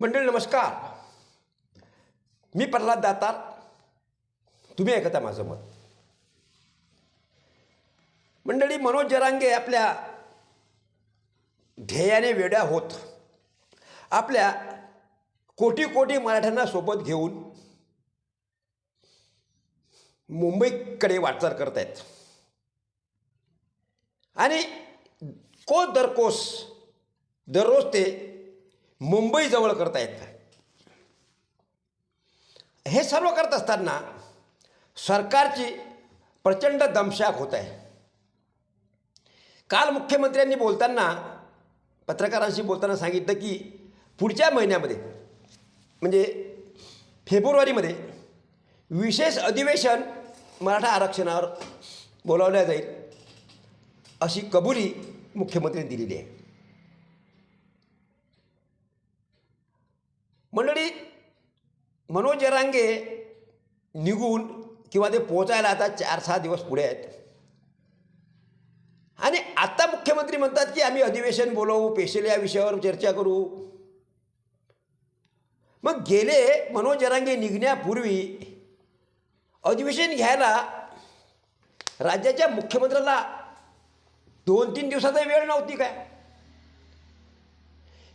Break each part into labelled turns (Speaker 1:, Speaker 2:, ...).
Speaker 1: मंडळी नमस्कार. मी प्रल्हाद दातार. तुम्ही ऐकता माझं मत. मंडळी मनोज जरांगे आपल्या ध्येयाने वेड्या होत. आपल्या कोटी कोटी मराठ्यांना सोबत घेऊन मुंबईकडे वाटचाल करत आहेत आणि कोस दर कोस दररोज ते मुंबईजवळ करतायत हे सर्व करत असताना सरकारची प्रचंड दमशाक होत आहे. काल मुख्यमंत्र्यांनी बोलताना पत्रकारांशी बोलताना सांगितलं की पुढच्या महिन्यामध्ये म्हणजे फेब्रुवारीमध्ये विशेष अधिवेशन मराठा आरक्षणावर बोलावल्या जाईल अशी कबुली मुख्यमंत्र्यांनी दिलेली आहे. मंडळी मनोज जरांगे निघून किंवा ते पोचायला आता चार सहा दिवस पुढे आहेत. आणि आत्ता मुख्यमंत्री म्हणतात की आम्ही अधिवेशन बोलवू पेशल या विषयावर चर्चा करू. मग गेले मनोज जरांगे निघण्यापूर्वी अधिवेशन घ्यायला राज्याच्या मुख्यमंत्र्याला दोन तीन दिवसाचा वेळ नव्हती काय?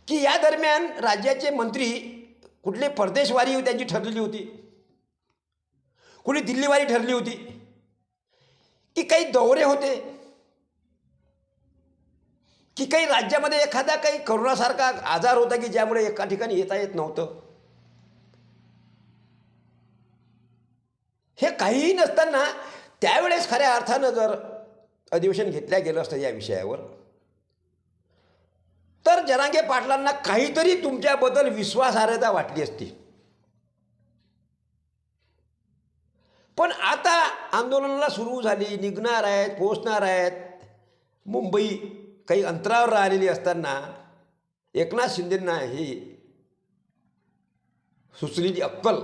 Speaker 1: की या दरम्यान राज्याचे मंत्री कुठली परदेशवारी त्यांची ठरलेली होती. कुणी दिल्लीवारी ठरली होती. की काही दौरे होते. की काही राज्यामध्ये एखादा काही करोनासारखा आजार होता की ज्यामुळे एका ठिकाणी येता येत नव्हतं. हे काहीही नसताना त्यावेळेस खऱ्या अर्थानं जर अधिवेशन घेतल्या गेलं असतं या विषयावर तर जनांगे पाटलांना काहीतरी तुमच्याबद्दल विश्वासार्हता वाटली असती. पण आता आंदोलनाला सुरू झाली निघणार आहेत पोचणार आहेत. मुंबई काही अंतरावर राहिलेली असताना एकनाथ शिंदेंना ही सुचलेली अक्कल.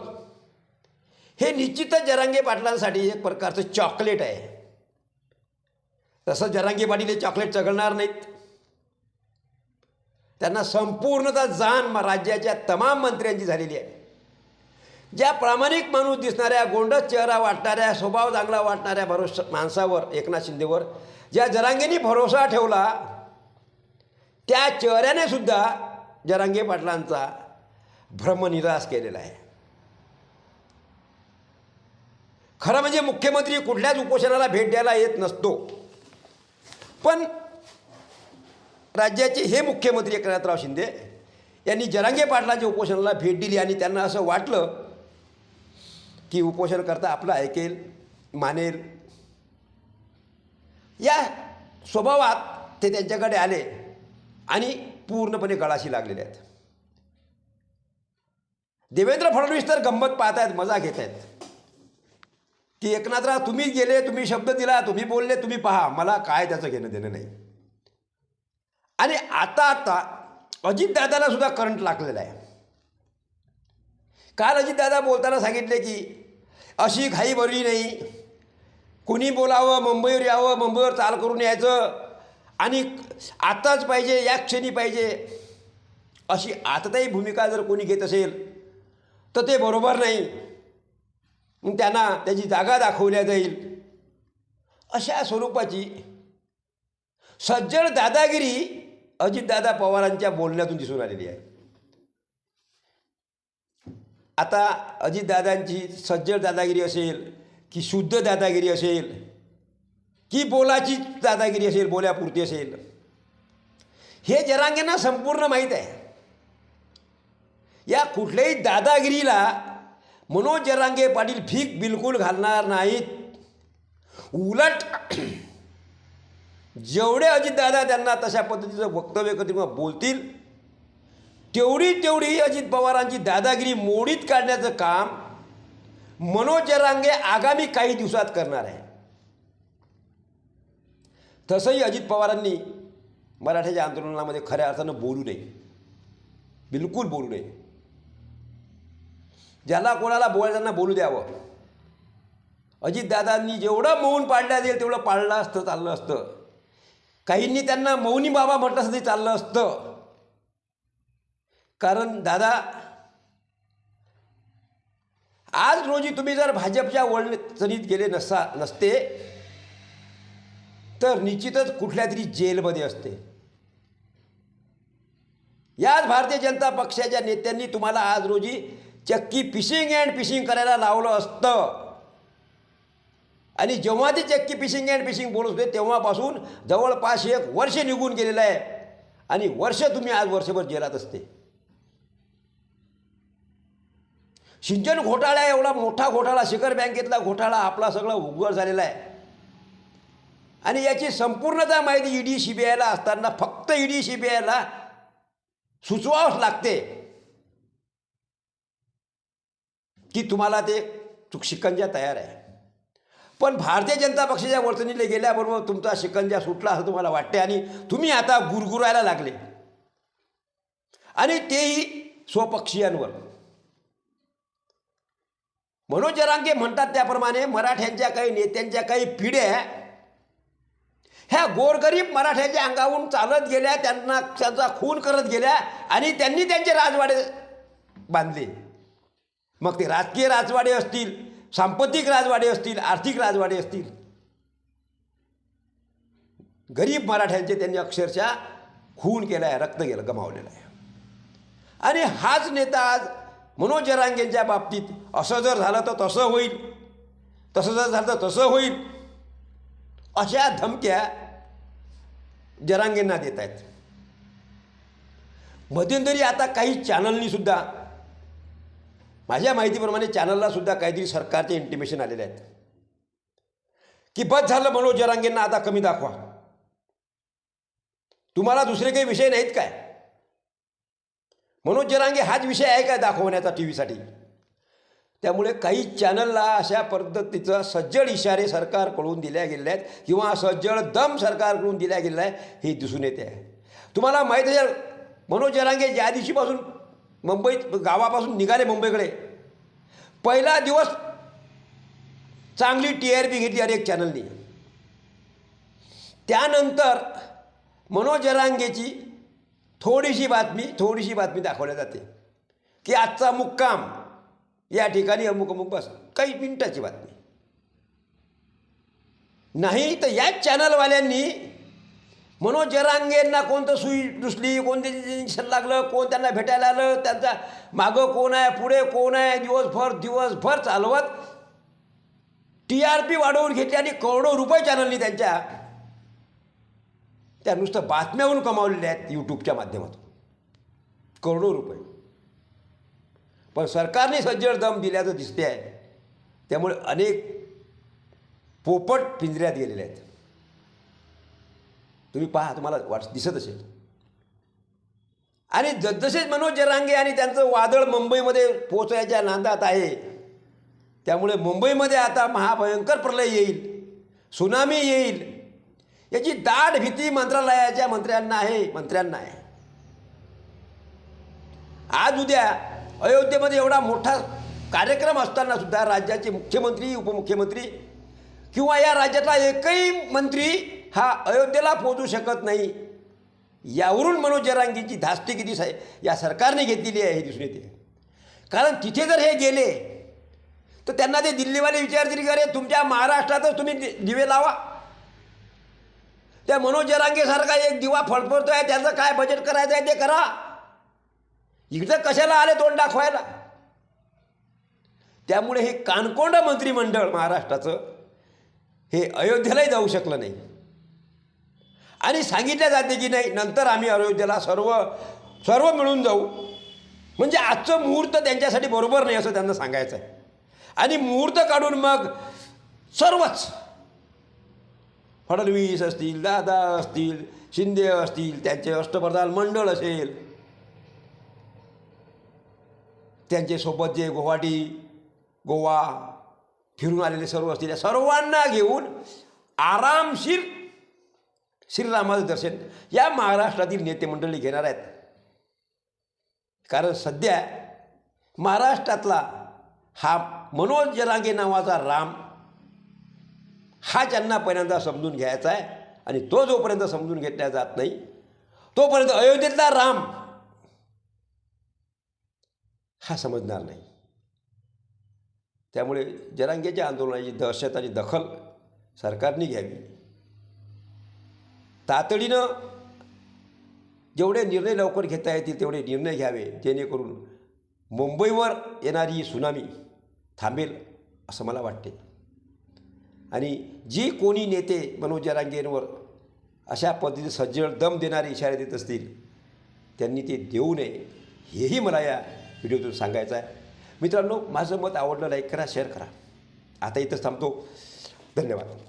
Speaker 1: हे निश्चितच जरांगे पाटलांसाठी एक प्रकारचं चॉकलेट आहे. तसं जरांगे पाटील हे चॉकलेट चघळणार नाहीत. त्यांना संपूर्णतः जाण राज्याच्या तमाम मंत्र्यांची झालेली आहे. ज्या प्रामाणिक माणूस दिसणाऱ्या गोंडस चेहरा वाटणाऱ्या स्वभाव चांगला वाटणाऱ्या भरोसा माणसावर एकनाथ शिंदेवर ज्या जरांगेनी भरोसा ठेवला त्या चेहऱ्याने सुद्धा जरांगे पाटलांचा भ्रमनिरास केलेला आहे. खरं म्हणजे मुख्यमंत्री कुठल्याच उपोषणाला भेट द्यायला येत नसतो. पण राज्याचे हे मुख्यमंत्री एकनाथराव शिंदे यांनी जरांगे पाटलांच्या उपोषणाला भेट दिली आणि त्यांना असं वाटलं की उपोषण करता आपलं ऐकेल मानेल. या स्वभावात ते त्यांच्याकडे आले आणि पूर्णपणे गळाशी लागलेले आहेत. देवेंद्र फडणवीस तर गंमत पाहत आहेत मजा घेत आहेत की एकनाथराव तुम्ही गेले तुम्ही शब्द दिला तुम्ही बोलले तुम्ही पहा मला काय त्याचं घेणं देणं नाही. आणि आता आता अजितदादाला सुद्धा करंट लागलेला आहे. काल अजितदादा बोलताना सांगितले की अशी घाई भरली नाही. कुणी बोलावं मुंबईवर यावं मुंबईवर चाल करून यायचं. आणि आताच पाहिजे या क्षणी पाहिजे. अशी आताही भूमिका जर कोणी घेत असेल तर ते बरोबर नाही. मग त्यांना त्याची जागा दाखवल्या जाईल. अशा स्वरूपाची सज्जड दादागिरी अजितदादा पवारांच्या बोलण्यातून दिसून आलेली आहे. आता अजितदादांची सज्जड दादागिरी असेल की शुद्ध दादागिरी असेल की बोलाची दादागिरी असेल बोल्यापुरती असेल हे जरांगेंना संपूर्ण माहीत आहे. या कुठल्याही दादागिरीला मनोज जरांगे पाटील भीक बिलकुल घालणार नाहीत. उलट जेवढे अजितदादा त्यांना तशा पद्धतीचं वक्तव्य करतील किंवा बोलतील तेवढी तेवढी अजित पवारांची दादागिरी मोडीत काढण्याचं काम मनोज रांगे आगामी काही दिवसात करणार आहे. तसंही अजित पवारांनी मराठ्याच्या आंदोलनामध्ये खऱ्या अर्थानं बोलू नये. बिलकुल बोलू नये. ज्याला कोणाला बोलायला बोलू द्यावं. अजितदादांनी जेवढं मौन पाडल्या जाईल तेवढं पाळलं असतं चाललं असतं. काहींनी त्यांना मौनी बाबा म्हटलं असतं चाललं असतं. कारण दादा आज रोजी तुम्ही जर भाजपच्या वळणीत गेले नसा नसते तर निश्चितच कुठल्या तरी जेलमध्ये असते. याच भारतीय जनता पक्षाच्या नेत्यांनी तुम्हाला आज रोजी चक्की फिशिंग अँड फिशिंग करायला लावलं असतं. आणि जेव्हा ते चक्की फिशिंग अँड फिशिंग बोलत होते तेव्हापासून जवळपास एक वर्ष निघून गेलेलं आहे. आणि वर्ष तुम्ही आज वर्षभर जेलात असते. सिंचन घोटाळा एवढा मोठा घोटाळा शिखर बँकेतला घोटाळा आपला सगळा उघड झालेला आहे. आणि याची संपूर्णता माहिती ईडी सी बी आयला असताना फक्त ईडी सी बी आयला सुचवावंच लागते. की तुम्हाला ते शिकंजा तयार आहे. पण भारतीय जनता पक्षाच्या वर्तणीला गेल्याबरोबर तुमचा शिकंजा सुटला असं तुम्हाला वाटते आणि तुम्ही आता गुरगुरायला लागले. आणि तेही स्वपक्षीयांवर. मनोज जरांगे म्हणतात त्याप्रमाणे मराठ्यांच्या काही नेत्यांच्या काही पिढ्या ह्या गोरगरीब मराठ्यांच्या अंगावरून चालत गेल्या त्यांना त्यांचा खून करत गेल्या आणि त्यांनी त्यांचे राजवाडे बांधले. मग ते राजकीय राजवाडे असतील सांपत्तिक राजवाडे असतील आर्थिक राजवाडे असतील. गरीब मराठ्यांचे त्यांनी अक्षरशः खून केला आहे रक्त गेलं गमावलेलं आहे. आणि हाच नेता आज मनोज जरांगेंच्या बाबतीत असं जर झालं तर तसं होईल. तसं जर झालं तर तसं होईल. अशा धमक्या जरांगेंना देत आहेत मध्यंतरी आता काही चॅनलनी सुद्धा माझ्या माहितीप्रमाणे चॅनलला सुद्धा काहीतरी सरकारचे इंटिमेशन आलेले आहेत. की बस झालं मनोज जरांगेंना आता कमी दाखवा. तुम्हाला दुसरे काही विषय नाहीत काय? मनोज जरांगे हाच विषय आहे काय दाखवण्याचा टी व्हीसाठी त्यामुळे काही चॅनलला अशा पद्धतीचा सज्जड इशारे सरकारकडून दिल्या गेलेले आहेत किंवा सज्जड दम सरकारकडून दिल्या गेलेला आहे हे दिसून येते आहे. तुम्हाला माहीत आहे मनोज जरांगे ज्या दिवशीपासून मुंबईत गावापासून निघाले मुंबईकडे. पहिला दिवस चांगली टी आर पी घेतली अनेक चॅनलनी त्यानंतर मनोज जरांगेची थोडीशी बातमी थोडीशी बातमी दाखवल्या जाते. की आजचा मुक्काम या ठिकाणी अमुक अमुक बस काही मिनिटाची बातमी. नाही तर याच चॅनलवाल्यांनी मनोज जरांगेंना कोणतं सुई दुसली कोणते इंजेक्शन लागलं कोण त्यांना भेटायला आलं त्यांचा मागं कोण आहे पुढे कोण आहे दिवसभर दिवसभर चालवत टी आर पी वाढवून घेतली आणि करोडो रुपये चॅनलनी त्यांच्या त्या नुसतं बातम्याहून कमावलेल्या आहेत यूट्यूबच्या माध्यमातून. करोडो रुपये. पण सरकारने सज्जड दम दिल्याचं दिसते आहे त्यामुळे अनेक पोपट पिंजऱ्यात गेलेले आहेत. तुम्ही पहा तुम्हाला वाट दिसत असेल. आणि जसजसे मनोज जरांगे आणि त्यांचं वादळ मुंबईमध्ये पोचवायच्या नांदात आहे त्यामुळे मुंबईमध्ये आता महाभयंकर प्रलय येईल सुनामी येईल. याची दाट भीती मंत्रालयाच्या मंत्र्यांना आहे मंत्र्यांना आहे. आज उद्या अयोध्येमध्ये एवढा मोठा कार्यक्रम असताना सुद्धा राज्याचे मुख्यमंत्री उपमुख्यमंत्री किंवा या राज्यातला एकही मंत्री हा अयोध्येला पोहोचू शकत नाही. यावरून मनोज जरांगीची धास्ती किती सा या सरकारने घेतलेली आहे हे दिसून येते. कारण तिथे जर हे गेले तर त्यांना ते दिल्लीवाले विचारतील की अरे तुमच्या महाराष्ट्रातच तुम्ही दि- दिवे लावा. त्या मनोज जरांगेसारखा एक दिवा फडफडतो आहे त्याचं काय बजेट करायचं आहे ते करा. इकडं कशाला आले तोंड दाखवायला? त्यामुळे हे कानकोंड मंत्रिमंडळ महाराष्ट्राचं हे अयोध्येलाही जाऊ शकलं नाही. आणि सांगितलं जाते की नाही नंतर आम्ही अयोध्येला सर्व सर्व मिळून जाऊ. म्हणजे आजचं मुहूर्त त्यांच्यासाठी बरोबर नाही असं त्यांना सांगायचं आहे. आणि मुहूर्त काढून मग सर्वच फडणवीस असतील दादा असतील शिंदे असतील त्यांचे अष्टप्रधान मंडळ असेल त्यांचे सोबत जे गुवाहाटी गोवा फिरून आलेले सर्व असतील या सर्वांना घेऊन आरामशीर श्रीरामाचं दर्शन. या महाराष्ट्रातील नेते मंडळी घेणार आहेत. कारण सध्या महाराष्ट्रातला हा मनोज जरांगे नावाचा राम हा ज्यांना पहिल्यांदा समजून घ्यायचा आहे आणि तो जोपर्यंत समजून घेतला जात नाही तोपर्यंत अयोध्येतला राम हा समजणार नाही. त्यामुळे जरांगेच्या आंदोलनाची दहशत आणि दखल सरकारने घ्यावी. तातडीनं जेवढे निर्णय लवकर घेता येतील तेवढे निर्णय घ्यावे जेणेकरून मुंबईवर येणारी ही सुनामी थांबेल असं मला वाटते आणि जी कोणी नेते मनोज जरांगेंवर अशा पद्धतीने सज्जड दम देणारे इशारे देत असतील त्यांनी ते देऊ नये हेही मला या व्हिडिओतून सांगायचं आहे. मित्रांनो माझं मत आवडलं लाईक करा शेअर करा. आता इथंच थांबतो. धन्यवाद.